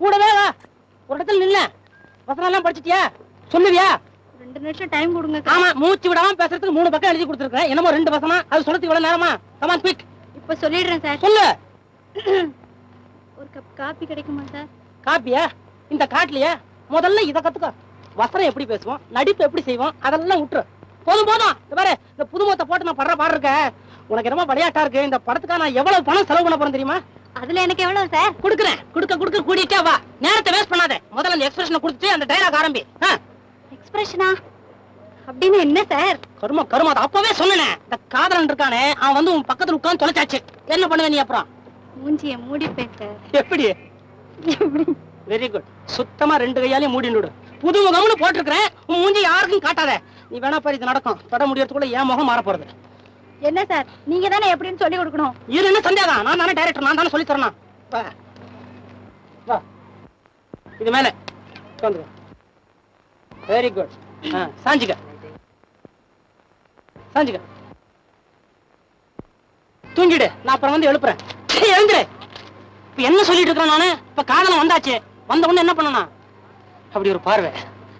கூடவே வா. ஒரு இடத்துல நில்ல. வசனம் எல்லாம் படிச்சிட்டியா? சொல்லுவியா? ரெண்டு நிமிஷம் டைம் கொடுங்க ஆமா மூச்சு விடாம பேசுறதுக்கு மூணு பக்கம் எழுதி கொடுத்துருக்கேன் என்னமோ ரெண்டு வசனம். அது சொல்றதுக்கு இவ்வளவு நேரமா? கமான் குயிக் இப்ப சொல்லிடுறேன் சார். சொல்லு. ஒரு கப் காபி கிடைக்குமா சார்? காப்பியா? இந்த காட்டுலயே முதல்ல இத கத்துக்கோ. வசனம் எப்படி பேசுவோம்? நடிப்பு எப்படி செய்வோம்? அதெல்லாம் விட்டுரு போதும் போதும். இந்த பாரு இந்த புதுமுகத்தை போட்டு நான் படுற பாடு இருக்க. உனக்கு என்னமோ விளையாட்டா இருக்கு. இந்த படத்துக்காக நான் எவ்வளவு பணம் செலவு பண்ண போறேன் தெரியுமா? அதுல எனக்கு எவ்வளவு சார் குடுக்குறேன். குடுக்க குடுக்க கூடிட்டே வா. நேரத்தை வேஸ்ட் பண்ணாத. முதல்ல அந்த எக்ஸ்பிரஷனை கொடுத்துட்டு அந்த டைலாக் ஆரம்பி. எக்ஸ்பிரஷனா அப்படின்னு என்ன சார் கரும கரும அதை அப்பவே சொன்னேனே. இந்த காதலன் இருக்கானே அவன் வந்து உன் பக்கத்துல உட்கார்ந்து தொலைச்சாச்சு. என்ன பண்ணுவ நீ அப்புறம்? மூஞ்சிய மூடிப்பேன் சார் எப்படி? வெரி குட் சுத்தமா ரெண்டு கையாலையும் மூடிட்டு விடு புது முகம்னு போட்டிருக்கிறேன். உன் மூஞ்சி யாருக்கும் காட்டாத. நீ வேணா பாரு இது நடக்கும். பட முடியறதுக்குள்ள என் முகம் மாற போறது என்ன சார்? நீங்க தானே எப்படின்னு சொல்லி கொடுக்கணும். இது என்ன சந்தேகம் நான் தானே டைரக்டர் நான் தானே சொல்லி தரணும். வா. இது மேல. உட்காந்து வெரி குட் சாஞ்சிக்க. சாஞ்சிக்க. தூங்கிடு. நான் அப்புறம் வந்து எழுப்புறேன். எழுந்துரு. இப்ப என்ன சொல்லிட்டு இருக்கிறேன் நானு? இப்ப காதலம் வந்தாச்சு. வந்த உடனே என்ன பண்ணனா? அப்படி ஒரு பார்வை.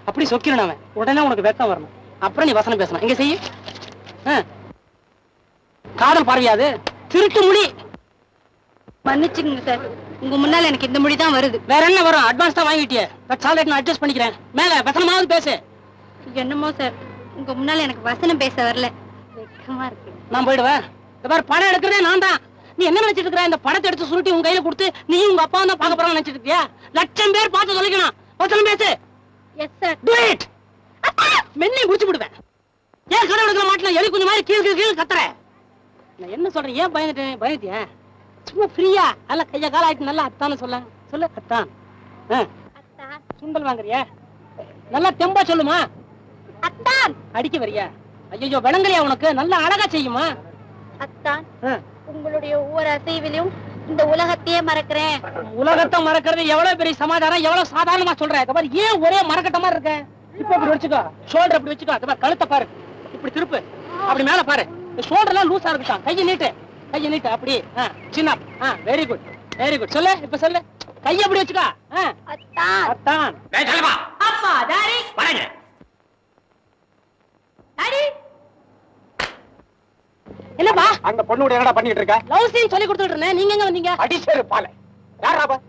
அப்படி சொக்கிறேன் அவன் உடனே உனக்கு வெக்கம் வரணும். அப்புறம் நீ வசனம் பேசணும். இங்க செய்யு. ஆ. காதல் பார்வையாது. திருட்டு முடி. மன்னிச்சுங்க சார். உங்க முன்னால எனக்கு இந்த மொழி தான் வருது. வேற என்ன வரும்? அட்வான்ஸ் தான் வாங்கிட்டியே. பட் சால்ரேட் நான் அட்ஜஸ்ட் பண்ணிக்கிறேன். மேல வசனமாவது பேசு. என்னமோ சார். உங்க முன்னால எனக்கு வசனம் பேச வரல. வெக்கமா இருக்கு. நான் போயிடுவேன். இந்த மாதிரி படம் எடுக்கிறதே நான் தான். நீ என்ன நினைச்சிட்டு இருக்கிற? இந்த படத்தை எடுத்து சுருட்டி உங்க கையில கொடுத்து நீ உங்க அப்பா தான் பார்க்க போறாங்க நினைச்சிட்டு இருக்கியா? லட்சம் பேர் பார்த்து சொல்லிக்கணும் வசனம் பேசு. Yes sir Do it! மென்னி முடிச்சு விடுவேன். ஏன் கடை எடுக்கிற மாட்டல எலி குஞ்சு மாதிரி கீழ் கீழ் கீழ் கத்துற நான் என்ன சொல்றேன்? ஏன் பயந்துட்டேன் பயந்துட்டியா? சும்மா ஃப்ரீயா நல்லா கைய கால ஆயிட்டு நல்லா அத்தான்னு சொல்ல. சொல்லு அத்தான். சுண்டல் வாங்குறியா? நல்லா தெம்பா சொல்லுமா? அத்தான். அடிக்க வரியா? ஐயோ விளங்கலையா உனக்கு? நல்லா அழகா செய்யுமா? அத்தான். உங்களுடைய ஒவ்வொரு அசைவிலும் இந்த உலகத்தையே மறக்கிறேன். உலகத்தை மறக்கிறது எவ்வளவு பெரிய சமாதானம் எவ்வளவு சாதாரணமா சொல்ற இந்த மாதிரி ஏன் ஒரே மறக்கட்ட மாதிரி இருக்க? இப்ப இப்படி வச்சுக்கோ ஷோல்டர் அப்படி வச்சுக்கோ. இந்த மாதிரி கழுத்தை பாரு. இப்படி திருப்பு. அப்படி மேல பாரு. இந்த ஷோல்டர் எல்லாம் லூசா இருக்கட்டும். கையை நீட்டு. கையை நீட்டு. அப்படி. சின்ன. ஆ வெரி குட் வெரி குட் சொல்லு இப்ப சொல்லு. கையை அப்படி வச்சுக்கோ. அத்தான். அப்பா டாடி. வரேங்க. டாடி. என்னப்பா? அந்த பொண்ணு என்னடா பண்ணிட்டு இருக்க? லவ் சீன் சொல்லி கொடுத்துட்டு இருந்தேன். நீங்க எங்க வந்தீங்க? அடிச்சேரு பால. யாரா அவ?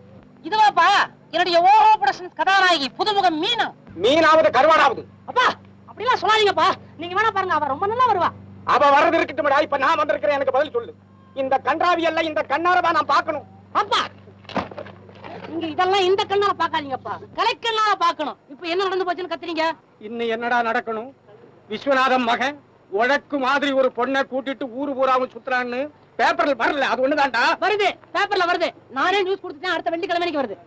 இதுவாப்பா. என்னுடைய ஓஹோ ப்ரொடக்ஷன்ஸ் கதாநாயகி புதுமுகம் மீனா. மீனாவது கருவாடாவது. அப்பா அப்படிலாம் சொல்லாதீங்கப்பா. நீங்க வேணா பாருங்க அவ ரொம்ப நல்லா வருவா. அவ வர்றது இருக்கட்டும்டா. இப்ப நான் வந்திருக்கிறேன். எனக்கு பதில் சொல்லு. இந்த கன்றாவி எல்லாம் இந்த கண்ணாரவா நான் பார்க்கணும். அப்பா! நீங்க இதெல்லாம் இந்த கண்ணால பாக்காதீங்கப்பா கலைக்கண்ணால பாக்கணும் இப்ப என்ன நடந்து போச்சுன்னு கத்துறீங்க? இன்னும் என்னடா நடக்கணும்? விஸ்வநாதம் மகன் உழக்கு மாதிரி ஒரு பொண்ணை கூட்டிட்டு ஊரு பூராவும் சுத்துறான்னு பேப்பர்ல வரல. அது ஒண்ணுதான்டா. வருது. பேப்பர்ல வருது. நானே நியூஸ் கொடுத்துட்டேன். அடுத்த வெள்ளிக்கிழமைக்கு வருது?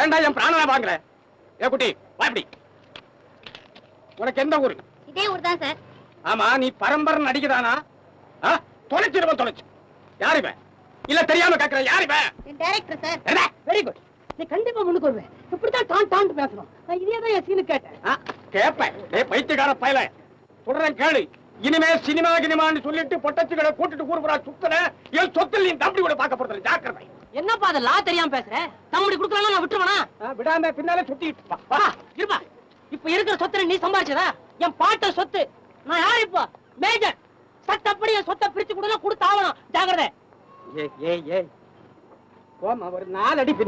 ஏன்டா என் பிராணனை வாங்கல ஏ குட்டி வா இப்படி. உனக்கு எந்த ஊரு? இதே ஊர் தான் சார். ஆமா நீ பரம்பரை நடிகதானா? தொலைச்சிருவன் தொலைச்சு. யார் இவன்? இல்ல தெரியாம கேக்குற யார் இவன்? டைரக்டர் சார் என்ன? வெரி குட் நீ கண்டிப்பா முன்னுக்கு வருவேன் இப்படித்தான் டான் டான் பேசணும். நான் இதே தான் என் சீனு கேட்டேன். கேப்பேன். டேய் பைத்தியக்கார பயல. சொல்றேன் கேளு. இனிமே சினிமா கினிமான்னு சொல்லிட்டு பொட்டச்சுகளை கூட்டிட்டு ஊர் பூரா சுத்தல என் சொத்தில் நீ தம்பி கூட பார்க்க போறது ஜாக்கிரதை. என்னப்பா அது லா தெரியாம பேசுற? தம்படி குடுக்கலன்னா நான் விட்டுருவேனா? விடாம பின்னாலே சுத்திட்டு இருப்பா. இப்ப இருக்கிற சொத்தை நீ சம்பாதிச்சதா என் பாட்ட சொத்து நான் யார் இப்போ? மேஜர் சட்டப்படி என் சொத்தை பிரிச்சு கொடுத்தா கொடுத்து ஆகணும். ஜாகிரதை ஏய் ஏய் ஏய். போமா ஒரு நாலு அடி பின்னால